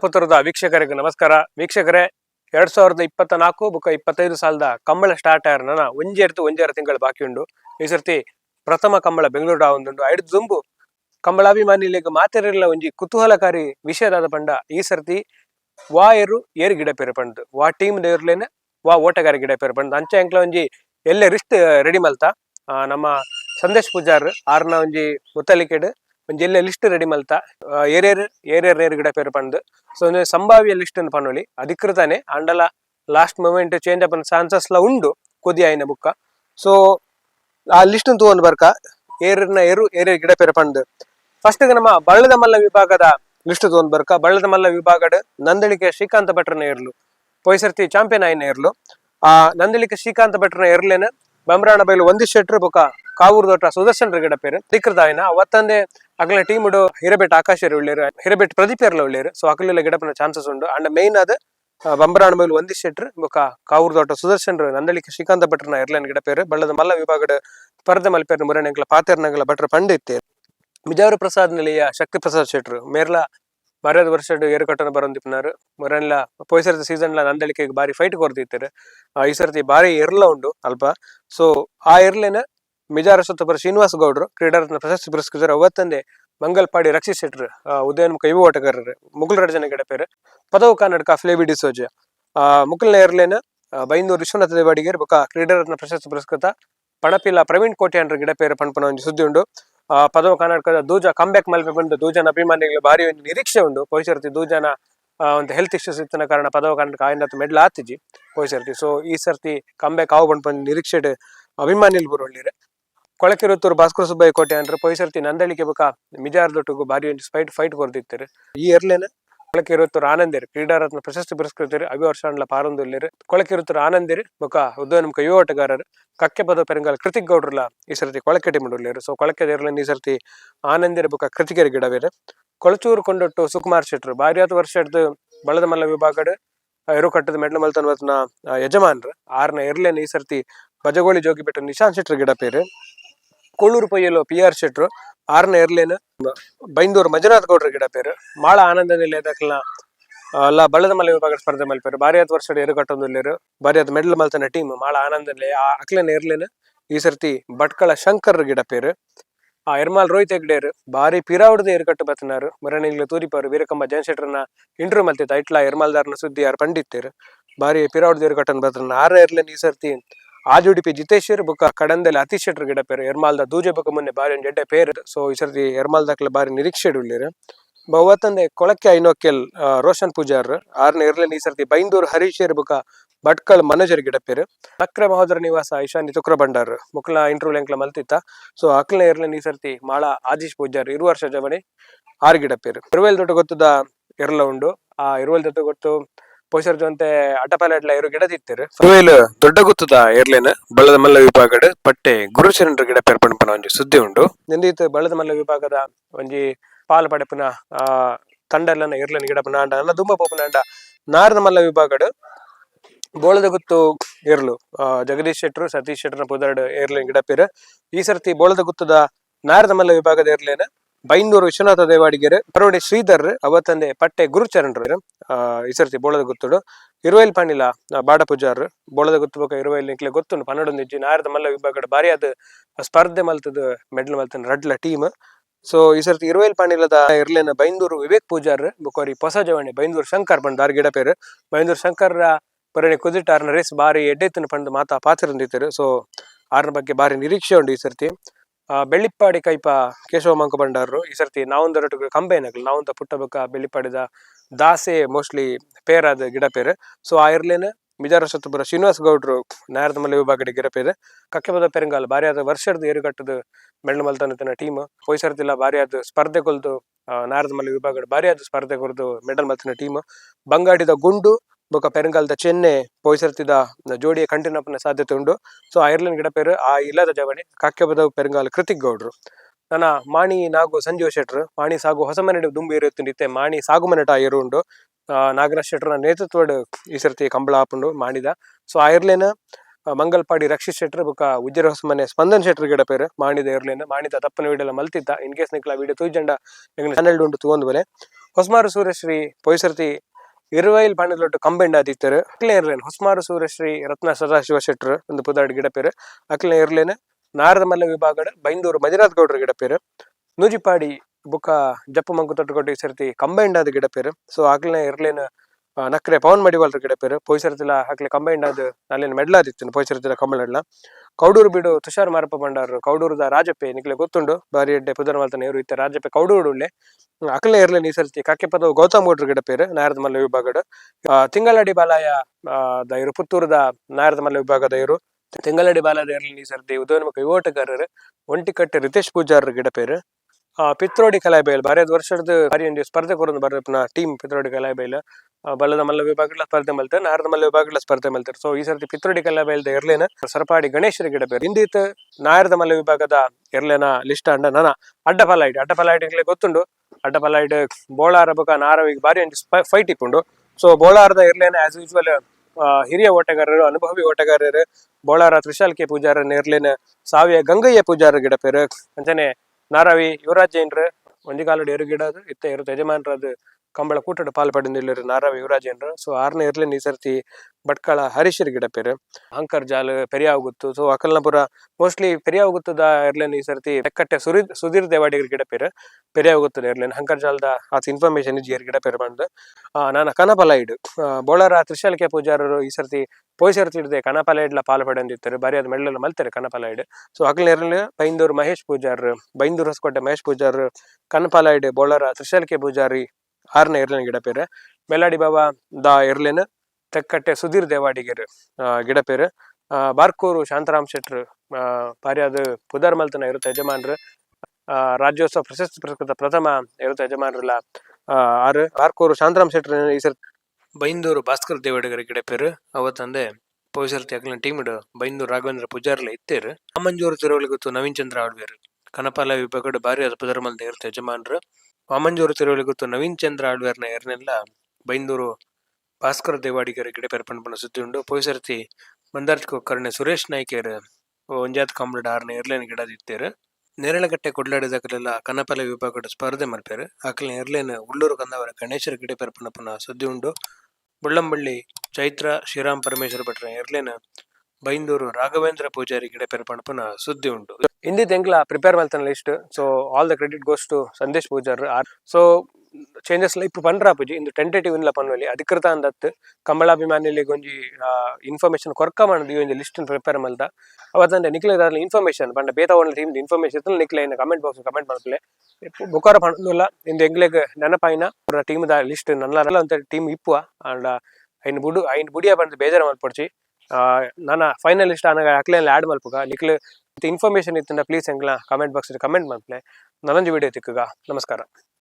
ಪುತ್ರದ ವೀಕ್ಷಕರಿಗೆ ನಮಸ್ಕಾರ. ವೀಕ್ಷಕರೇ, ಎರಡ್ ಸಾವಿರದ ಇಪ್ಪತ್ತ ನಾಲ್ಕು ಬುಕ್ಕ ಇಪ್ಪತ್ತೈದು ಸಾಲದ ಕಂಬಳ ಸ್ಟಾರ್ಟ್ ಆಯ್ರನ ಒಂಜೇರ್ತು ಒಂಜೇರ ತಿಂಗಳು ಬಾಕಿ ಉಂಡು. ಈ ಸರ್ತಿ ಪ್ರಥಮ ಕಂಬಳ ಬೆಂಗಳೂರು ಆವೊಂದುಂಡು. ಐದು ದುಂಬು ಕಂಬಳಾಭಿಮಾನಿಲಿಗೆ ಮಾತಿರಲಿಲ್ಲ ಒಂಜಿ ಕುತೂಹಲಕಾರಿ ವಿಷಯದಾದ ಪಂಡ ಈ ಸರ್ತಿ ವಾ ಏರು ಏರು ಗಿಡ ಪೇರು ಪಂಡು ವಾ ಟೀಮ್ ಇರ್ಲೇನೆ ವಾ ಓಟಗಾರ ಗಿಡ ಪೇರು ಪಂಡ್ ಅಂಚೆ ಅಂಕ್ಲ ಒಂಜಿ ಎಲ್ಲೆ ರಿಸ್ಟ್ ರೆಡಿ ಮಲ್ತ. ನಮ್ಮ ಸಂದೇಶ್ ಪೂಜಾರ್ ಆರ್ನ ಒಂಜಿ ಮುತ್ತಲಿಕೆಡ್ ಒಂಜಿ ಎಲ್ಲೆ ಲಿಸ್ಟ್ ರೆಡಿ ಮಲ್ತ ಏರೇರ್ ಏರೇರ್ ಏರ್ ಗಿಡ ಪೇರು ಪಂಡ್ ಸೊ ಒಂದು ಸಂಭಾವ್ಯ ಲಿಸ್ಟ್ ಅನ್ನು ಪನೊಲಿ ಅಧಿಕೃತನೆ ಅಂಡಲ last moment change up chances ಲ ಉಂಡು, ಕೊದಿ ಆಯ್ನ ಬುಕ್ಕ. ಸೊ ಆ ಲಿಸ್ಟ್ ತಗೊಂಡು ಬರ್ಕ ಏರ್ನ ಏರು ಏರೇರ್ ಗಿಡ ಪೇರು ಪಂಡ್ ಫಸ್ಟ್ ನಮ್ಮ ಬಳ್ಳದ ಮಲ್ಲ ವಿಭಾಗದ ಲಿಸ್ಟ್ ತಗೊಂಡು ಬರ್ಕ. ಬಳ್ಳದ ಮಲ್ಲ ವಿಭಾಗದ ನಂದಳಿಕೆ ಶ್ರೀಕಾಂತ ಭಟ್ರನ ಏರ್ಲು. ಪೊಯ್ಸರ್ತಿ ಚಾಂಪಿಯನ್ ಆಯ್ನ ಇರ್ಲು ಆ, ನಂದಳಿಕೆ ಶ್ರೀಕಾಂತ ಭಟ್ರನ ಏರ್ಲೇನ ಬಂಬ್ರಾಣ ಬೈಲು ಒಂದಿ ಶೆಟ್ರ್ ಬೊಕ ಕಾವೂರು ದೊಟ್ಟ ಸುದರ್ಶನ್ ರ ಪೇರು. ಆಯ್ನ ಅವತ್ತಂದೆ ಅಗಲ ಟೀಮ್ ಉಡು ಹಿರಬೇಟ್ ಆಕಾಶ ಒಳ್ಳೆಯರು ಹಿರಬೇಟ್ ಪ್ರದೀಪ್ ಇರ್ಲ ಒಳ್ಳೆಯರು ಸೊ ಅಕಲಿಲ್ಲ ಗಿಡಪನ ಚಾನ್ಸಸ್ ಉಂಡು ಅಂಡ್ ಮೇನ್ ಅದ ಬಂಬರಾಣ ಮೇಲೆ ಒಂದಿ ಶೆಟ್ರು, ಬೊಕ ಕಾವೂರು ದೊಡ್ಡ ಸುದರ್ಶನ್ ನಂದಳಿಕೆ ಶ್ರೀಕಾಂತ ಭಟ್ರನ ಇರ್ಲೇನ್ ಗಿಡ ಪೇರು. ಬಳ್ಳದ ಮಲ್ಲ ವಿಭಾಗದ ಪರದ ಮಲ್ಪೇರು ಮುರಣೆಂಗ್ಲ ಪಾತೆರ್ನಂಗ್ಲ ಭಟ್ರ ಪಂಡಿತ್ತೆ ಮಿಜಾವರ ಪ್ರಸಾದ್ ನಿಲಿಯ ಶಕ್ತಿ ಪ್ರಸಾದ್ ಶೆಟ್ರು. ಮೇರ್ಲ ಮರ್ಯಾದ ವರ್ಷ ಏರುಕಟ್ಟನ ಬರೋದಿಪ್ಪನಾರು ಮೊರನ್ಲ ಪೊಯ್ಸರ್ತಿ ಸೀಸನ್ ಲ ನಂದಳಿಕೆಗೆ ಬಾರಿ ಫೈಟ್ ಕೊರ್ದಿತ್ತಾರೆ. ಈ ಸರ್ತಿ ಬಾರಿ ಎರ್ಲ ಉಂಡು ಅಲ್ಪ. ಸೊ ಆ ಎರ್ಲೆನ ಮಿಜಾರ ಸುತ್ತಪರ ಶ್ರೀನಿವಾಸ್ ಗೌಡ್ರು ಕ್ರೀಡಾರತ್ನ ಪ್ರಶಸ್ತಿ ಪುರಸ್ಕೃತರು ಅವತ್ತಂದೆ ಮಂಗಲ್ಪಾಡಿ ರಕ್ಷಿ ಶೆಟ್ರು ಉದಯನ್ ಯುವ ಓಟಗಾರರು ಮುಗುಲ್ ಜನ ಗಿಡ ಪೇರು ಪದವು ಕನ್ನಡಕ ಫ್ಲೇಬಿ ಡಿಸೋಜ ಆ ಮುಗುಲ್ನ ಎರ್ಲೆನ ಆ, ಬೈಂದೂರು ವಿಶ್ವನಾಥ ದೇವಾಡಿಗೇರ್ ಬೊಕ ಕ್ರೀಡಾರತ್ನ ಪ್ರಶಸ್ತಿ ಪುರಸ್ಕೃತ ಪಣಪಿಲ್ಲ ಪ್ರವೀಣ್ ಕೋಟ್ಯಾನ್ರ ಗಿಡಪೇರು ಪಣಪನ ಒಂದು ಸುದ್ದಿ ಉಂಡು ಪದವು ಕರ್ನಾಟಕದ ದೂಜ ಕಂಬ್ಯಾಕ್ ಮಲ್ಪೆ ಬಂದು ದೂಜನ ಅಭಿಮಾನಿಗಳು ಭಾರಿ ಒಂದು ನಿರೀಕ್ಷೆ ಉಂಡು ಪೋಷರ್ತಿ ದೂಜನ ಒಂದು ಹೆಲ್ತ್ ಇಶ್ಯೂಸ್ ಇತ್ತಿನ ಕಾರಣ ಪದವ ಕರ್ನಾಟಕ ಆಯ್ನತ್ತು ಮೆಡ್ಲ್ ಆತಿಜಿ ಪೋಷರ್ತಿ ಸೊ ಈ ಸರ್ತಿ ಕಂಬ್ಯಾಕ್ ಆವು ಬಂದ್ ಬಂದು ನಿರೀಕ್ಷೆ ಅಭಿಮಾನಿಲ್ ಬರೋಳ್ಳಿರೆ. ಕೊಳಕಿರುತ್ತೂರು ಭಾಸ್ಕರ ಸುಬ್ಬಯ್ಯ ಕೋಟೆ ಅಂದ್ರೆ ಪೊಯ್ಸರ್ತಿ ನಂದಳಿಕೆ ಬೊಕ ಮಿಜಾರ್ ದೊಟ್ಟುಗು ಭಾರಿ ಫೈಟ್ ಫೈಟ್ ಕೊರ್ದಿತ್ತಾರೆ ಈ ಎರ್ಲೇನ ಕೊಳಕಿರುತ್ತೂರು ಆನಂದಿರಿ ಕ್ರೀಡಾರತ್ನ ಪ್ರಶಸ್ತಿ ಪುರಸ್ಕೃತರು ಅಭಿ ವರ್ಷ ಪಾರೊಂದುಲ್ಲೇರು. ಕೊಳಕಿರುತ್ತೂರು ಬುಕ ಬೊಕ ನಮ್ಮ ಯುವ ಆಟಗಾರರು ಕಕ್ಕೆ ಪದ ಪೆರಂಗಲ್ ಕೃತಿಕ್ ಗೌಡ್ರಲ್ಲ ಈ ಸರ್ತಿ ಕೊಳಕೆ ಟೀಮ್ ಸೊ ಕೊಳಕೆ ದೇರ್ಲನ್ ಈ ಸರ್ತಿ ಆನಂದಿರಿ ಬೊಕ ಕೃತಿಕರ ಗಿಡ ಕೊಳಚೂರು ಕೊಂಡೊಟ್ಟು ಸುಕುಮಾರ್ ಶೆಟ್ರು ಭಾರಿ ಆತ ವರ್ಷ ಹಿಡ್ದು ಬಳದ ಮಲ್ಲ ವಿಭಾಗಡ್ ಇರು ಕಟ್ಟದ ಮೆಡ್ಲ ಮಲ್ತನ ಯಜಮಾನ್ರು ಆರ್ನ ಎರ್ಲೇನ್ ಈ ಸರ್ತಿ ಬಜಗೋಳಿ ಜೋಗಿ ಬೆಟ್ಟ ನಿಶಾಂತ್ ಶೆಟ್ರು ಗಿಡ ಪೇರು ಕೊಳ್ಳೂರು ಪೊಯ್ಯಲು ಪಿ ಆರ್ ಶೆಟ್ರು, ಆರ್ನ ಎರ್ಲೇನ್ ಬೈಂದೂರು ಮಂಜುನಾಥ್ ಗೌಡ್ರ ಗಿಡ ಪೇರು. ಮಾಳ ಆನಂದ ನಿಲಯದಕ್ಲ ಅಲ್ಲ ಬಳ್ಳದ ಮಲೆ ವಿಭಾಗ ಸ್ಪರ್ಧೆ ಮಲ್ಪೇರು ಬಾರಿ ಆದ ವರ್ಷ ಎರು ಕಟ್ಟೊಂದುಲ್ಲೇರು ಬಾರಿ ಹತ್ತು ಮೆಡಲ್ ಮಲ್ತನ ಟೀಮ್ ಮಾಳ ಆನಂದ ನಿಲಯ. ಆ ಅಕ್ಲೇನ ಎರ್ಲೇನ್ ಈ ಸರ್ತಿ ಭಟ್ಕಳ ಶಂಕರ್ ಗಿಡ ಪೇರು. ಆ ಎರ್ಮಾಲ್ ರೋಹಿತ್ ಹೆಗ್ಡೇರು ಬಾರಿ ಪಿರಾವಡ್ದ ಏರ್ಕಟ್ಟು ಬತ್ತನಾರು. ಮರಣಿಗಳ ತೂರಿಪಾರು ವೀರಕಂಬ ಶೆಟ್ರನ ಇಂಟ್ರೂ ಮಲ್ತಿತ್ತ ಐಟ್ಲ ಎರ್ಮಾಲ್ದಾರ್ನ ಸುದ್ದಿ ಯಾರು ಪಂಡಿತ್ತೇರು ಬಾರಿ ಪಿರಾವಡ್ದ ಏರ್ಕಟ್ಟನ್ ಬತ್ತನ ಆರ ಎರ್ಲೇನ್ ಈ ಸರ್ತಿ ಆಜುಡಿಪಿ ಜಿತೇಶ್ವರ್ ಬುಕ್ಕ ಅತೀಶ್ ಶೆಟ್ರ್ ಗಿಡ ಪೇರು. ಎರ್ಮಾಲ್ದ ದೂಜೆ ಬುಕ್ಕ ಮೊನ್ನೆ ಬಾರಿ ಒಂದು ಎಡ್ಡೆ ಪೇರು. ಸೊ ಈ ಸರ್ತಿ ಎರ್ಮಾಲ್ದಾಕ್ಲ ಬಾರಿ ನಿರೀಕ್ಷೆ ಉಳ್ಳೇರು ಬವತ್ತಂದೆ ಕೊಳಕ್ಕೆ ಐನೋಕೆಲ್ ರೋಷನ್ ಪೂಜಾರ್ ಆರ್ನ ಇರ್ಲೇನ್ ಈ ಸರ್ತಿ ಬೈಂದೂರು ಹರೀಶೇರ್ ಬುಕ್ಕ ಭಟ್ಕಳ್ ಮನೋಜರ್ ಗಿಡ ಪೇರು. ನಕ್ರ ಮಹೋದರ ನಿವಾಸ ಈಶಾನ್ಯ ತುಕ್ರ ಭಂಡಾರ್ ಮುಕ್ಲ ಇಂಟರ್ವ್ಯೂ ಲೆಂಕ್ಲ ಮಲ್ತಿತ್ತ. ಸೊ ಅಕ್ಲೆ ಇರ್ಲೇನ್ ಈ ಸರ್ತಿ ಮಾಳ ಆಜೀಶ್ ಪೂಜಾರ್ ಇರು ವರ್ಷ ಜವಣಿ ಆರು ಗಿಡ ಪೇರು. ಇರುವೆಲ್ ದೊಡ್ಡ ಗೊತ್ತದ, ಇರ್ಲ ಉಂಡು. ಆ ಇರುವೆಲ್ ದೊಡ್ಡ ಗೊತ್ತು ಪೋಷರ್ ಜೊತೆ ಅಟಪಾಲ ಇರು ಗಿಡ ತಿತ್ತೇರು ಇರುವೆಲ್ ದೊಡ್ಡ ಗುತ್ತದ ಏರ್ಲೇನ ಬಳ್ಳದ ಮಲ್ಲ ವಿಭಾಗಡ್ ಪಟ್ಟೆ ಗುರುಚರಂದ್ರ ಗಿಡ ಪೇರ್ ಪನ ಒಂಜಿ ಸುದ್ದಿ ಉಂಡು ನಿಂದಿತ್ ಬಳ್ಳದ ಮಲ್ಲ ವಿಭಾಗದ ಒಂಜಿ ಪಾಲ್ ಪಡೆಪಿನ ಆ ತಂಡಲ್ಲನ ಇರ್ಲೇನ್ ಗಿಡ ಪನ ಅಂಡ. ನನ್ನ ದುಂಬ ನಾರದ ಮಲ್ಲ ವಿಭಾಗಡ್ ಬೋಳದ ಗುತ್ತು ಏರ್ಲು ಜಗದೀಶ್ ಶೆಟ್ರು ಸತೀಶ್ ಶೆಟ್ರನ ಪುದರ್ಡ್ ಏರ್ಲೈನ್ ಗಿಡ ಪೇರು. ಈ ಸರ್ತಿ ಬೋಳದ ಗುತ್ತದ ನಾರದ ಮಲ್ಲ ವಿಭಾಗದ ಏರ್ಲೇನ ಬೈಂದೂರು ವಿಶ್ವನಾಥ ದೇವಾಡಿಗೆರೆ ಪರೋಡಿ ಶ್ರೀಧರ್, ಅವತ್ತಂದೆ ಪಟ್ಟೆ ಗುರುಚರಣರು. ಈ ಸರ್ತಿ ಬೋಳದ ಗುತ್ತುಡು. ಇರುವೆಲ್ ಪಾಣಿಲ ಬಾಡ ಪೂಜಾರ್ ಬೋಳದ ಗುತ್ತು ಬೊಕ ಇರುವೆಲ್ ನಿಕ್ಲೆ ಗೊತ್ತುಂಡು ಪನ್ನಡೊಂದು ಇಜ್ಜಿ ನಾರದ ಮಲ್ಲ ವಿಭಾಗದ ಬಾರಿ ಅದು ಸ್ಪರ್ಧೆ ಮಲ್ತದ, ಮೆಡಲ್ ಮಲ್ತನ ರಡ್ಲ ಟೀಮ್. ಸೊ ಈ ಸರ್ತಿ ಇರುವೆಲ್ ಪಾಣಿಲದ ಇರ್ಲೇನ ಬೈಂದೂರು ವಿವೇಕ್ ಪೂಜಾರ್ ಬುಕೋರಿ ಹೊಸ ಜವಾಣಿ, ಬೈಂದೂರು ಶಂಕರ್ ಬಂಡ್ ದಾರ್ ಗಿಡ ಪೇರು. ಬೈಂದೂರು ಶಂಕರ್ ಪರಣಿ ಕುದಿಟ್ ಆರ್ನ ರೇಸ್ ಬಾರಿ ಎಡ್ಡೆತ್ತಿನ ಪಂಡ್ ಮಾತಾ ಪಾತ್ರ ಸೊ, ಆರ್ನ ಬಗ್ಗೆ ಬಾರಿ ನಿರೀಕ್ಷೆ ಉಂಡು ಈ ಸರ್ತಿ. ಬೆಳ್ಳಿಪ್ಪಾಡಿ ಕೈಪ ಕೇಶವ ಮಂಕ ಬಂಡಾರರು ಈ ಸರ್ತಿ ನಾವೊಂದರಟು ಕಂಬೈನಗ್ಲು ನಾವೊಂದ ಪುಟ್ಟ ಬೊಕ್ಕ ಬೆಳ್ಳಿಪ್ಪಾಡಿದ ದಾಸೆ ಮೋಸ್ಟ್ಲಿ ಪೇರಾದ ಗಿಡ ಪೇರು ಸೊ ಆ ಇರ್ಲೇನೆ ಮಿಜಾರ ಸತ್ತಪುರ ಶ್ರೀನಿವಾಸ ಗೌಡ್ರು ನಾರದ ಮಲೆ ವಿಭಾಗದ ಗಿಡ ಪೇರು ಕಕ್ಕೆಬದ ಪೆರಂಗಾಲ್ ಬಾರಿ ಆದ ವರ್ಷದ ಏರುಗಟ್ಟದ ಬೆಳ್ಳ ಮಲ್ತನ ಟೀಮ್ ಪೊಯ್ಸರ್ತಿಲ್ಲ ಬಾರಿ ಆದ ಸ್ಪರ್ಧೆ ಕೊಲ್ದು ನಾರದ ಮಲ್ಲ ವಿಭಾಗದ ಬಾರಿ ಆದ ಸ್ಪರ್ಧೆ ಕೊರದು ಮೆಡಲ್ ಮಲ್ತನ ಟೀಮ್ ಬಂಗಾಡಿದ ಗುಂಡು ಬೊಕ ಪೆರಂಗಾಲದ ಚೆನ್ನೆ ಪೊಯ್ಸರ್ತಿದ ಜೋಡಿಯ ಕಂಟಿನಪ್ಪನ ಸಾಧ್ಯತೆ ಉಂಡು ಸೊ ಐರ್ಲೆಂಡ್ ಗಿಡ ಪೇರು ಆ ಇಲ್ಲದ ಜವಣಿ ಕಾಕ್ಯಬದ ಪೆರಂಗಾಲ್ ಕೃತಿಕ್ ಗೌಡ್ರು. ನನ್ನ ಮಾಣಿ ನಾಗು ಸಂಜೀವ ಶೆಟ್ರು, ಮಾಣಿ ಸಾಗು ಹೊಸ ಮನೆ ದುಂಬಿ ಇರುತ್ತಿಂದಿತ್ತೆ ಮಾಣಿ ಸಾಗು ಮನೆಟ ಇರು ಉಂಡು ನಾಗರಾಜ್ ಶೆಟ್ರನ ನೇತೃತ್ವಡ್ ಈ ಸರ್ತಿ ಕಂಬಳ ಹಾಪುಂಡು ಮಾಡಿದ ಸೊ ಐರ್ಲೆನ್ ಮಂಗಲ್ಪಾಡಿ ರಕ್ಷಿತ್ ಶೆಟ್ರ್ ಬುಕ್ಕ ಉಜ್ಜರ ಹೊಸಮನೆ ಸ್ಪಂದನ್ ಶೆಟ್ರ್ ಗಿಡ ಪೇರು ಮಾಡಿದ ಐರ್ಲೆನ್. ಮಾಡಿದ ತಪ್ಪನ ವಿಡಿಯೋ ಮಲ್ತಿದ್ದ. ಇನ್ ಕೇಸ್ ನಿಕ್ಲ ವಿಡಿಯೋ ತೂಜಂಡ ಚಾನೆಲ್ ಉಂಟು ತಗೊಂಡ್ ಬಲೆ. ಹೊಸಮಾರು ಸೂರ್ಯಶ್ರೀ ಪೊಯ್ಸರ್ತಿ ಇರುವೈಲ್ ಪಂಡದೊಟ್ಟು ಕಂಬೈಂಡ್ ಆದಿತ್ತರು ಅಕ್ಲೆ ಇರ್ಲೇನು, ಹೊಸಮಾರು ಸೂರ್ಯಶ್ರೀ, ರತ್ನ ಸದಾಶಿವ ಶೆಟ್ರು ಒಂದು ಪುದಾಡ್ ಗಿಡ ಪೇರು ಅಕ್ಲೆ ಇರ್ಲೇನು ನಾರದ ಮಲ್ಲ ವಿಭಾಗದ ಬೈಂದೂರು ಮಂಜುನಾಥ್ ಗೌಡ್ರ ಗಿಡ ಪೇರು ನೂಜಿಪಾಡಿ ಬುಕ ಜಪ್ಪು ಮಂಕು ತೊಟ್ಟುಕೊಟ್ಟಿಗೆ ಸರ್ತಿ ಕಂಬೈಂಡ್ ಆದ ಗಿಡ ಪೇರು ಸೊ ಆಗ್ಲೇ ಇರ್ಲೇನು ನಕ್ರೆ ಪವನ್ ಮಡಿವಾಲ್ರ ಗಿಡ ಪೇರು ಪೊಯ್ಸರ್ತಿಲ ಹಾಕ್ಲೆ ಕಂಬೈಂಡ್ ಆದ ಅಲ್ಲೇನು ಮೆಡ್ಲಾದಿತ್ತು ಪೊಯ್ಸರ್ತಿಲ ಕಂಬಳಡ್ಲ ಕೌಡೂರು ಬಿಡು, ತುಷಾರ್ ಮಾರಪ್ಪ ಬಂಡಾರು, ಕೌಡೂರದ ರಾಜಪ್ಪೆ ನಿಕ್ಲೆ ಗೊತ್ತುಂಡು? ಬಾರಿ ಎಡ್ಡೆ ಪುದರ್ ಮಲ್ತನ ಇರು ಇತ್ತೆ ರಾಜಪ್ಪೆ ಕೌಡೂರು ಉಳ್ಳೆ. ಅಕಲೆ ಇರ್ಲೆ ನೀಸರ್ತಿ ಸರ್ತಿ ಕಾಕೆ ಪದ ಗೌತಮ್ ಗೌಡ್ರ ಗಿಡ ಪೇರು ನಾರದ ಮಲ್ಲ ವಿಭಾಗದ. ತಿಂಗಳಡಿ ಬಾಲಾಯ ದ ಇರು ಪುತ್ತೂರದ ನಾರದ ಮಲ್ಲ ವಿಭಾಗದ ಇರು ತಿಂಗಳಡಿ ಬಾಲದ ಇರ್ಲಿ ನೀಸರ್ತಿ ಸರ್ತಿ ಉದಯನಮುಖ ಯುವಟಗಾರರು ಒಂಟಿಕಟ್ಟೆ ರಿತೇಶ್ ಪೂಜಾರ್ ಗಿಡ ಪೇರು. ಪಿತ್ರೋಡಿ ಕಲಾಬೈಲ್ ಬಾರಿ ವರ್ಷದ ಬಾರಿ ಸ್ಪರ್ಧೆ ಕೊರೊಂದು ಬರಪ್ನ ಟೀಮ್ ಪಿತ್ರೋಡಿ ಕಲಾಯಿಬೈಲ್. ಬಲ್ಲದ ಮಲ್ಲ ವಿಭಾಗಗಳ ಸ್ಪರ್ಧೆ ಮಲ್ತ, ನಾರದ ಮಲ್ಲ ವಿಭಾಗಗಳ ಸ್ಪರ್ಧೆ ಮಲ್ತಾರೆ ಸೊ ಈ ಸರ್ತಿ ಪಿತ್ರೋಡಿ ಬೆಳೆದ ಇರ್ಲೇನ ಸರಪಾಡಿ ಗಣೇಶರ ಗಿಡ ಬೇರೆ ಇಂದಿತ್ ನಾರದ ಮಲ್ಲ ವಿಭಾಗದ ಇರ್ಲೇನ ಲಿಸ್ಟ್ ಅಂಡ ನನ ಅಡ್ಡ ಅಡ್ಡಫಲೈಡ್ ಗೊತ್ತುಂಡು. ಅಡ್ಡಫಲೈಡ್ ಬೋಳಾರ ಬುಕ ನಾರವಿಗೆ ಬಾರಿ ಒಂದು ಫೈಟ್ ಇಕ್ಕೊಂಡು ಸೊ ಬೋಳಾರದ ಇರ್ಲೇನ ಆಸ್ ಯೂಶುವಲ್ ಹಿರಿಯ ಓಟಗಾರರು, ಅನುಭವಿ ಓಟಗಾರರು, ಬೋಳಾರ ತ್ರಿಶಾಲ್ ಕೆ ಪೂಜಾರ ಇರ್ಲೇನ ಸಾವಿಯ ಗಂಗಯ್ಯ ಪೂಜಾರ ಗಿಡ ಪೇರು. ಅಂಚನೆ ನಾರವಿ ಯುವರಾಜ್ ಜೈನ್ರು, ಒಂಜಿ ಕಾಲಡ್ ಎರು ಗಿಡ ಇತ್ತ ಇರು ಯಜಮಾನ್ರದು ಕಂಬಳ ಕೂಟ ಪಾಲ್ ಪಡೆದಿಲ್ಲರು ನಾರಾವಿ ಯುವರಾಜ್ ಜೈನ್ರು ಸೊ ಆರನೇ ಇರ್ಲಿನ ಈ ಸರ್ತಿ ಭಟ್ಕಳ ಹರೀಶರ್ ಗಿಡ ಪೇರು. ಅಂಕರ್ ಜಾಲ್ ಪೆರಿಯ ಗುತ್ತು ಸೊ ಅಕಲ್ನಪುರ ಮೋಸ್ಟ್ಲಿ ಪೆರಿಯಾಗುತ್ತುದಾ ಗುತ್ತದ ಇರ್ಲೇನ್ ಈ ಸರ್ತಿ ಬೆಕ್ಕಟ್ಟೆ ಸುರಿದ್ ಸುಧೀರ್ ದೇವಾಡಿಗರ್ ಗಿಡ ಪೇರು. ಪೆರಿಯ ಗುತ್ತದ ಇರ್ಲೇನ್ ಹಂಕರ್ ಜಾಲ್ದ ಆತ ಇನ್ಫಾರ್ಮೇಶನ್ ಇಜ್ಜಿ ಗಿಡ ಪೇರು ಬಂದು. ನಾನು ಕನಪಲೈಡ್ ಬೋಳಾರ ಬೋಳರ ಕೆ ಪೂಜಾರರು ಈ ಸರ್ತಿ ಪೋಯ್ಸರ್ತಿ ಹಿಡ್ದೆ ಕನಪಲೈಡ್ಲ ಪಾಲ್ ಪಡೆದಿರ್ತಾರೆ ಬರೀ ಅದು ಮೆಡ್ಲೆಲ್ಲ ಮಲ್ತಾರೆ ಕನಪಲೈಡ್ ಸೊ ಅಕಲ್ ಇರ್ಲಿ ಬೈಂದೂರು ಮಹೇಶ್ ಪೂಜಾರ್ ಬೈಂದೂರು ಹೊಸಕೋಟೆ ಮಹೇಶ್ ಪೂಜಾರ್ ಕನಪಲೈಡ್ ಬೋಳಾರ ತ್ರಿಶಾಲಿಕೆ ಪೂಜಾರಿ. ಆರನೇ ಎರ್ಲಿನ ಗಿಡ ಪೇರು ಮೆಲಾಡಿ ಬಾಬಾ ದ ಎರ್ಲಿನ ತೆಕ್ಕಟ್ಟೆ ಸುಧೀರ್ ದೇವಾಡಿಗೆರ್ ಆ, ಗಿಡ ಪೇರು ಆ, ಬಾರ್ಕೂರು ಶಾಂತರಾಮ್ ಶೆಟ್ರು ಪಾರ್ಯಾದ ಪುದರ್ ಮಲ್ತನ ಇರುತ್ತೆ ಯಜಮಾನ್ರು. ರಾಜ್ಯೋತ್ಸವ ಪ್ರಶಸ್ತಿ ಪುರಸ್ಕೃತ ಪ್ರಥಮ ಇರುತ್ತ ಯಜಮಾನ್ರಲ್ಲ ಆರು. ಬಾರ್ಕೂರು ಶಾಂತರಾಮ್ ಶೆಟ್ರು ಈ ಸರ್ ಬೈಂದೂರು ಭಾಸ್ಕರ್ ದೇವಾಡಿಗರ ಗಿಡ ಪೇರು ಅವತ್ತಂದೆ ಪೋಸರ್ತಿ ಅಕ್ಲ ಟೀಮ್ ಬೈಂದೂರು ರಾಘವೇಂದ್ರ ಪೂಜಾರ್ಲ ಇತ್ತೇರು. ಅಮ್ಮಂಜೂರು ತಿರುವಳಿ ಗೊತ್ತು ನವೀನ್ ಚಂದ್ರ ಆಳ್ವೇರು ಕನಪಾಲ ವಿಭಾಗ ಭಾರಿ ಅದು ಪುದರ್ ಮಲ್ತ ಇರುತ್ತೆ ಯಜಮಾನ್ರು. ವಾಮಂಜೂರು ತಿರುವಳಿ ಗೊತ್ತು, ನವೀನ್ ಚಂದ್ರ ಆಳ್ವೇರ್ನ ಯಾರನ್ನೆಲ್ಲ ಬೈಂದೂರು ಭಾಸ್ಕರ್ ದೇವಾಡಿಗರ ಗಿಡ ಸುದ್ದಿ ಉಂಡು ಪೊಯ್ಸರ್ತಿ ಮಂದಾರ್ಜ್ ಕೊಕ್ಕರ್ಣೆ ಸುರೇಶ್ ನಾಯ್ಕೇರ್ ಒಂಜಾತ್ ಕಂಬಳದ ಆರ್ನ ಇರ್ಲೇನ್ ಗಿಡ ದಿತ್ತೇರು ನೇರಳಗಟ್ಟೆ ಕೊಡ್ಲಾಡಿದಾಗಲೆಲ್ಲ ಕನಪಲ ವಿಭಾಗದ ಸ್ಪರ್ಧೆ ಮಲ್ಪೇರು ಆಕಲ ಇರ್ಲೇನ್ ಉಳ್ಳೂರು ಕಂದವರ ಗಣೇಶರ ಗಿಡ ಪೆರ್ಪಣಪನ ಸುದ್ದಿ ಉಂಡು ಬುಳ್ಳಂಬಳ್ಳಿ ಚೈತ್ರ ಶ್ರೀರಾಮ್ ಪರಮೇಶ್ವರ ಭಟ್ರ ಇರ್ಲೇನ್ ಬೈಂದೂರು ರಾಘವೇಂದ್ರ ಪೂಜಾರಿ ಗಿಡ ಪೆರ್ಪಣಪನ ಸುದ್ದಿ ಉಂಟು. ಹಿಂದಿ ತೆಂಗ್ಲ ಪ್ರಿಪೇರ್ ಮಾಡ್ತಾನೆ list so all the credit goes to Sandesh Pujar. So changes ಇಪ್ಪು ಪನ್ರಾಪುಜಿ ಇಂದು ಟೆಂಟೇಟಿವ್ ಇಲ್ಲ ಪನ್ವಲಿ. ಅಧಿಕೃತ ಅಂದತ್ತು ಕಂಬಳಾಭಿಮಾನಿಲಿ ಗೊಂಜಿ ಇನ್ಫಾರ್ಮೇಶನ್ ಕೊರ್ಕ ಮಾಡಿದ್ವಿ ಒಂದು ಲಿಸ್ಟ್ ಪ್ರಿಪೇರ್ ಮಲ್ದ ಅವತ್ತಂದೆ ನಿಕ್ಲೆ ಇನ್ಫಾರ್ಮೇಶನ್ ಬಂಡ ಬೇತ ಒಳ್ಳೆ ಟೀಮ್ ಇನ್ಫಾರ್ಮೇಶನ್ ಇತ್ತು ನಿಕ್ಲೆ ಕಮೆಂಟ್ ಬಾಕ್ಸ್ ಕಮೆಂಟ್ ಮಾಡ್ತಲೆ. ಬುಕಾರ ಪಣ್ಣಲ್ಲ ಇಂದು ಎಂಗ್ಲೆಗ್ ನೆನಪಾಯಿನ? ಟೀಮ್ ದ ಲಿಸ್ಟ್ ನನ್ನ ಅಂತ ಟೀಮ್ ಇಪ್ಪುವ. ಅಂಡ್, ಐನ್ ಬುಡು, ಐನ್ ಬುಡಿಯ ಬಂದು ಬೇಜಾರ ಮಲ್ಪಡ್ಚಿ ನನ್ನ ಫೈನಲಿಸ್ಟ್ ಅನ್ನ ಹಾಕ್ಲೆ ಆಡ್ ಮಲ್ಪುಗ ನಿಕ್ಲೆ ಇನ್ಫಾರ್ಮೇಷನ್ ಇತ್ತಂಡ ಪ್ಲೀಸ್ ಎಂಗ್ಲ ಕಮೆಂಟ್ ಬಾಕ್ಸ್ ಕಮೆಂಟ್ ಮಾಡ್ಲೆ ನನ್ನೊಂದು ವಿಡಿಯೋ ತಿಕ್ಕಗ. ನಮಸ್ಕಾರ.